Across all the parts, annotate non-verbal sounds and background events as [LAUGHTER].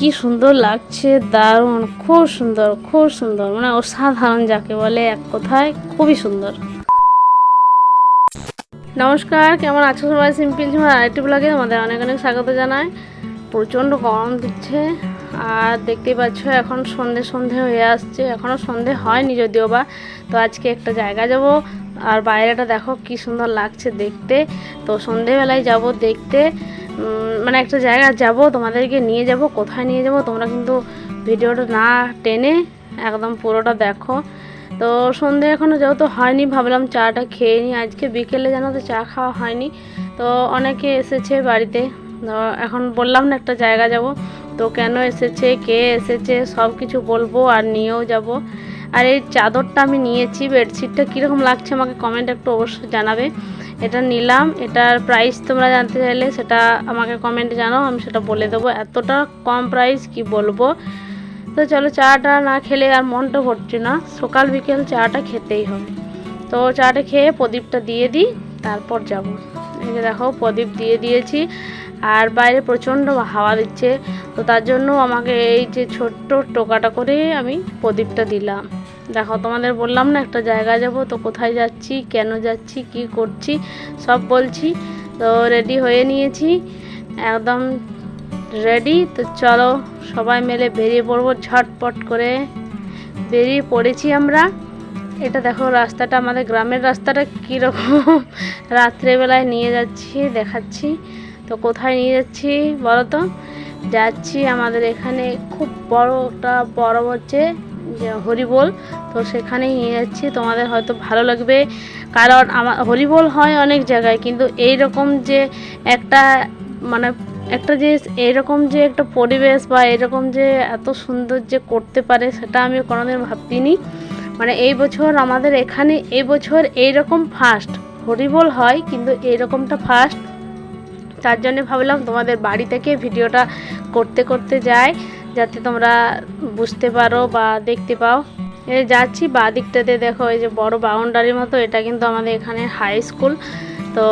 কি সুন্দর লাগছে, দারুণ, খুব সুন্দর খুব সুন্দর। মানে অসাধারণ যাকে বলে এক কথায় খুবই সুন্দর। নমস্কার, কেমন আছো সবাই? সিম্পল ঝুমার আরেকটি ব্লগে আমাদের অনেক অনেক স্বাগত জানাই। প্রচণ্ড গরম দিচ্ছে, আর দেখতেই পাচ্ছ এখন সন্ধে সন্ধে হয়ে আসছে। এখনও সন্ধে হয়নি যদিও বা, তো আজকে একটা জায়গা যাব। আর বাইরেটা দেখো কি সুন্দর লাগছে দেখতে। তো সন্ধেবেলায় যাব দেখতে। মানে একটা জায়গা যাব, তোমাদেরকে নিয়ে যাব, কোথায় নিয়ে যাব, তোমরা কিন্তু ভিডিওটা না টেনে একদম পুরোটা দেখো। তো সন্ধে এখনও যেহেতু হয়নি, ভাবলাম চাটা খেয়ে নিই। আজকে বিকেলে যেন তো চা খাওয়া হয়নি, তো অনেকে এসেছে বাড়িতে। এখন বললাম না একটা জায়গা যাব, তো কেন এসেছে, কে এসেছে সব কিছু বলব আর নিয়েও যাব। আর এই চাদরটা আমি নিয়েছি, বেডশিটটা কীরকম লাগছে আমাকে কমেন্ট একটু অবশ্যই জানাবে। এটা নিলাম, এটার প্রাইস তোমরা জানতে চাইলে সেটা আমাকে কমেন্টে জানাও, আমি সেটা বলে দেবো। এতটা কম প্রাইস কি বলব? তো চলো চাটা না খেলে আর মনটা ভরছে না। সকাল বিকেল চাটা খেতেই হবে। তো চাটা খেয়ে প্রদীপটা দিয়ে দিই, তারপর যাব। এই যে দেখো, প্রদীপ দিয়ে দিয়েছি। আর বাইরে প্রচণ্ড হাওয়া দিচ্ছে। তো তার জন্য আমাকে এই যে ছোট্ট টোকাটা করে আমি প্রদীপটা দিলাম। দেখো, তোমাদের বললাম না একটা জায়গা যাব, তো কোথায় যাচ্ছি, কেন যাচ্ছি, কি করছি, সব বলছি। তো রেডি হয়ে নিয়েছি, একদম রেডি তো চলো, সবাই মিলে বেরিয়ে পড়ব ঝটপট করে। বেরিয়ে পড়েছি আমরা। এটা দেখো, রাস্তাটা, আমাদের গ্রামের রাস্তাটা কীরকম। [LAUGHS] রাত্রেবেলায় নিয়ে যাচ্ছি, দেখাচ্ছি। তো কোথায় নিয়ে যাচ্ছি বলো তো? যাচ্ছি আমাদের এখানে, খুব বড় একটা বড় হচ্ছে। হরিবোল তো সেখানেই নিয়ে যাচ্ছি। তোমাদের হয়তো ভালো লাগবে, কারণ আমার হরিবোল হয় অনেক জায়গায়, কিন্তু এই রকম যে একটা মানে একটা যে এরকম যে একটা পরিবেশ বা এরকম যে এত সুন্দর যে করতে পারে, সেটা আমি কোনোদিন ভাবতিনি। মানে এই বছর আমাদের এখানে, এই বছর এইরকম ফার্স্ট হরিবোল হয়, কিন্তু এইরকমটা ফার্স্ট তার জন্য ভাবলাম তোমাদের বাড়ি থেকে ভিডিওটা করতে করতে যাই। যাতে তোমরা বুঝতে পারো বা দেখতে পাও। এই যাচ্ছি বা দিকটাতে দেখো এই যে বড় বাউন্ডারির মতো, এটা কিন্তু আমাদের এখানে হাই স্কুল তো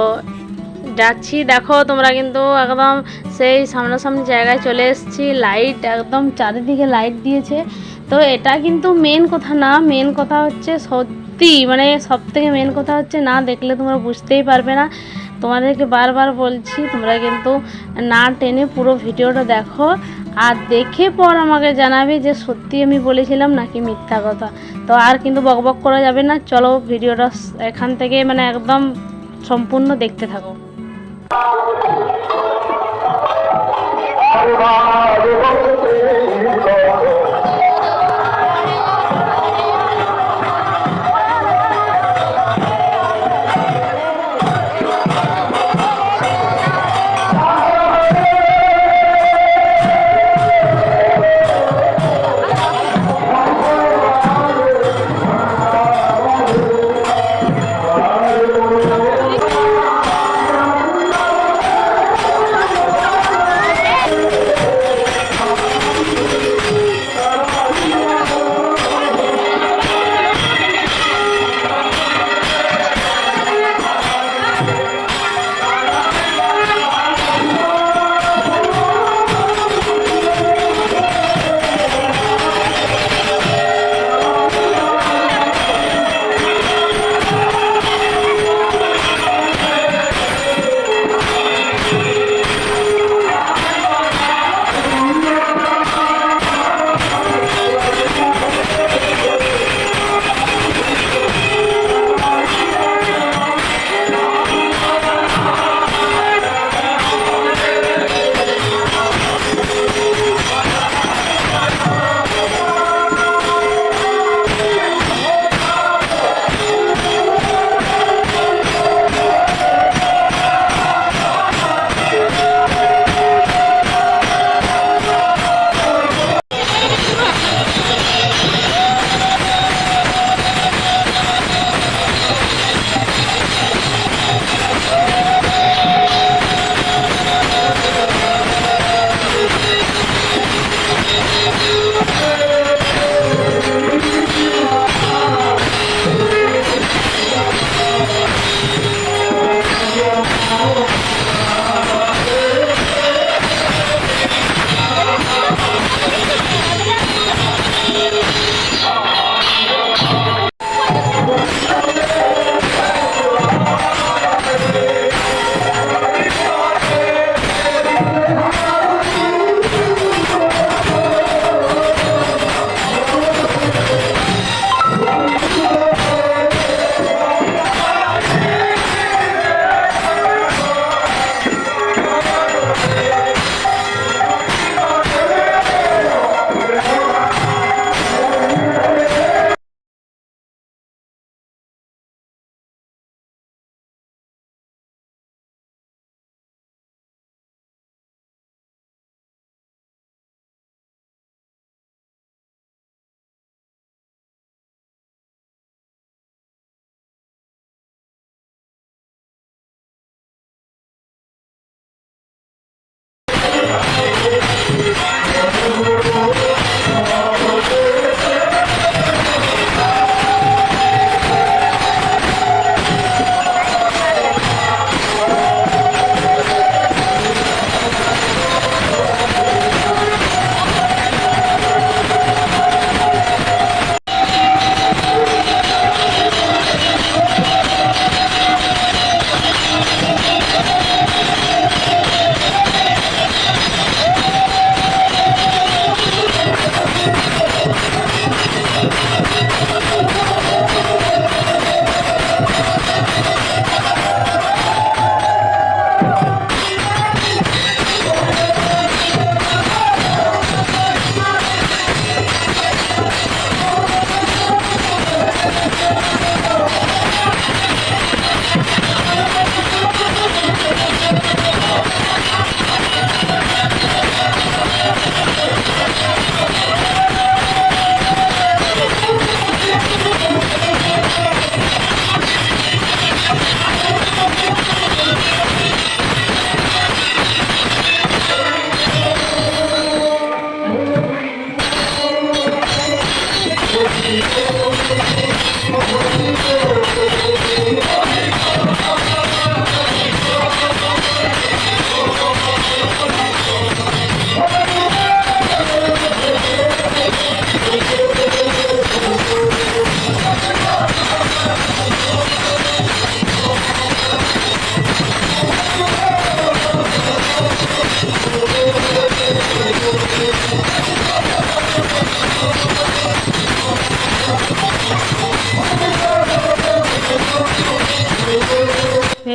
যাচ্ছি, দেখো তোমরা কিন্তু একদম সেই সামনাসামনি জায়গায় চলে এসেছি। লাইট একদম চারিদিকে লাইট দিয়েছে। তো এটা কিন্তু মেন কথা না মেন কথা হচ্ছে সত্যি মানে সব থেকে মেন কথা হচ্ছে না দেখলে তোমরা বুঝতেই পারবে না। তোমাদেরকে বারবার বলছি, তোমরা কিন্তু না টেনে পুরো ভিডিওটা দেখো। আর দেখে পর আমাকে জানাবে যে সত্যি আমি বলেছিলাম নাকি মিথ্যা কথা। তো আর কিন্তু বকবক করা যাবে না, চলো ভিডিওটা এখান থেকে মানে একদম সম্পূর্ণ দেখতে থাকো।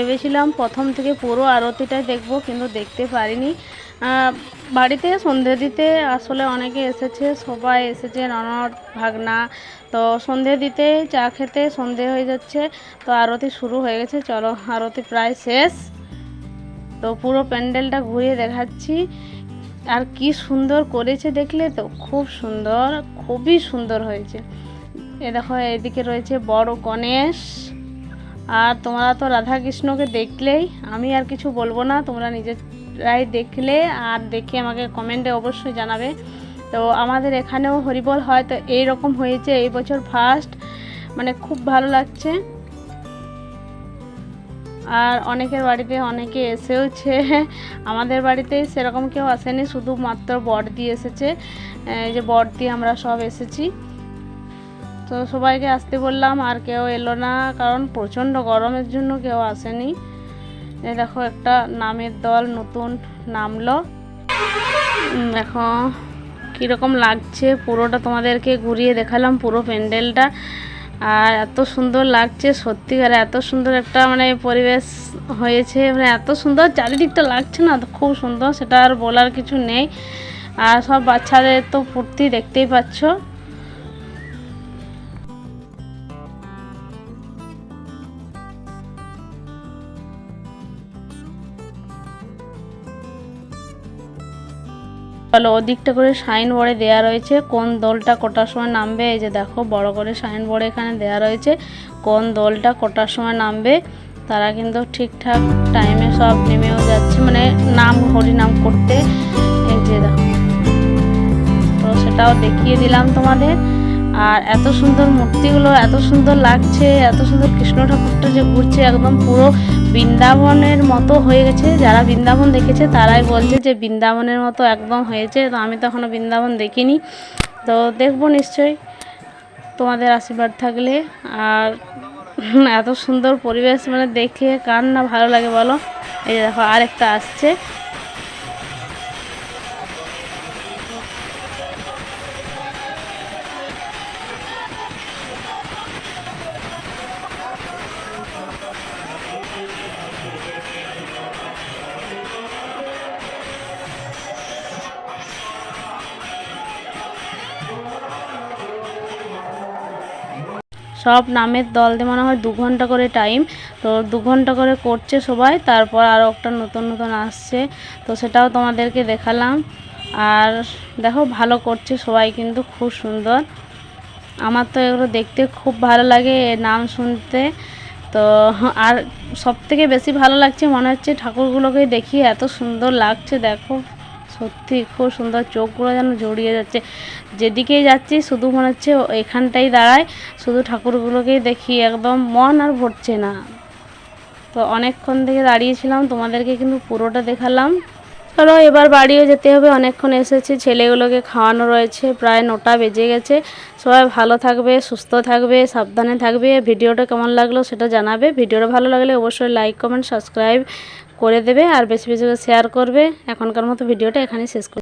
ভেবেছিলাম প্রথম থেকে পুরো আরতিটাই দেখব, কিন্তু দেখতে পারিনি। বাড়িতে সন্ধে দিতে আসলে অনেকে এসেছে, সবাই এসেছে ননদ ভাগনা। তো সন্ধে দিতে চা খেতে সন্ধে হয়ে যাচ্ছে, তো আরতি শুরু হয়ে গেছে। চলো, আরতি প্রায় শেষ। তো পুরো প্যান্ডেলটা ঘুরিয়ে দেখাচ্ছি। আর কি সুন্দর করেছে দেখলে তো, খুব সুন্দর, খুবই সুন্দর হয়েছে। এ দেখো, এদিকে রয়েছে বড় গণেশ। আর তোমরা তো রাধা কৃষ্ণকে দেখলেই, আমি আর কিছু বলব না, তোমরা নিজেরাই দেখলে আর দেখে আমাকে কমেন্টে অবশ্যই জানাবে। তো আমাদের এখানেও হরিবল হয়, তো এই রকম হয়েছে, এই বছর ফার্স্ট মানে খুব ভালো লাগছে। আর অনেকের বাড়িতে অনেকে এসেওছে, আমাদের বাড়িতে সেরকম কেউ আসেনি, শুধুমাত্র দিয়ে এসেছে যে দিয়ে আমরা সব এসেছি। তো সবাইকে আসতে বললাম, আর কেউ এলো না, কারণ প্রচণ্ড গরমের জন্য কেউ আসেনি। দেখো, একটা নামের দল নতুন নামলো। দেখো, কীরকম লাগছে পুরোটা তোমাদেরকে ঘুরিয়ে দেখালাম পুরো প্যান্ডেলটা। আর এত সুন্দর লাগছে সত্যিকার এত সুন্দর একটা মানে পরিবেশ হয়েছে। মানে এত সুন্দর, চারিদিকটা লাগছে না, খুব সুন্দর, সেটা আর বলার কিছু নেই। আর সব বাচ্চাদের তো ফুর্তি দেখতেই পাচ্ছ। বলো ওদিকটা করে সাইন বোর্ডে দেওয়া রয়েছে, কোন দলটা কটার সময় নামবে? এই যে দেখো, বড় করে সাইন বোর্ডে এখানে দেওয়া রয়েছে, কোন দলটা কটার সময় নামবে? তারা কিন্তু ঠিকঠাক টাইমে সব নেমেও যাচ্ছে মানে নাম হরিনাম করতে। এই যে দেখো, তো সেটাও দেখিয়ে দিলাম তোমাদের। আর এত সুন্দর মূর্তিগুলো, এত সুন্দর লাগছে, এত সুন্দর কৃষ্ণ ঠাকুরটা যে ঘুরছে, একদম পুরো বৃন্দাবনের মতো হয়ে গেছে। যারা বৃন্দাবন দেখেছে, তারাই বলছে যে বৃন্দাবনের মতো একদম হয়েছে। তো আমি তো এখনও বৃন্দাবন দেখিনি। তো দেখব নিশ্চয়ই তোমাদের আশীর্বাদ থাকলে। আর এত সুন্দর পরিবেশ মানে দেখে কার না ভালো লাগে বলো? এই দেখো, আরেকটা আসছে। সব নামের দল দিয়ে মনে হয় দু ঘণ্টা করে টাইম তো দু ঘণ্টা করে করছে সবাই, তারপর আরও একটা নতুন নতুন আসছে, তো সেটাও তোমাদেরকে দেখালাম। আর দেখো, ভালো করছে সবাই কিন্তু, খুব সুন্দর। আমার তো এগুলো দেখতে খুব ভালো লাগে নাম শুনতে। তো আর সব থেকে বেশি ভালো লাগছে মনে হচ্ছে ঠাকুরগুলোকে দেখি, এত সুন্দর লাগছে, দেখো। সত্যি খুব সুন্দর চোখগুলো যেন জড়িয়ে যাচ্ছে। যেদিকেই যাচ্ছি, শুধু মনে হচ্ছে এখানটাই দাঁড়ায়, শুধু ঠাকুরগুলোকেই দেখি, একদম মন আর ভরছে না। তো অনেকক্ষণ থেকে দাঁড়িয়েছিলাম, তোমাদেরকে কিন্তু পুরোটা দেখালাম। চলো, এবার বাড়িও যেতে হবে। অনেকক্ষণ এসেছি, ছেলেগুলোকে খাওয়ানো রয়েছে, প্রায় নটা বেজে গেছে। সবাই ভালো থাকবে, সুস্থ থাকবে, সাবধানে থাকবে। ভিডিওটা কেমন লাগল সেটা জানাবে। ভিডিওটা ভালো লাগলে অবশ্যই লাইক কমেন্ট সাবস্ক্রাইব করে দেবে আর বেশি বেশি করে শেয়ার করবে। এখনকার মতো ভিডিওটা এখানেই শেষ করছি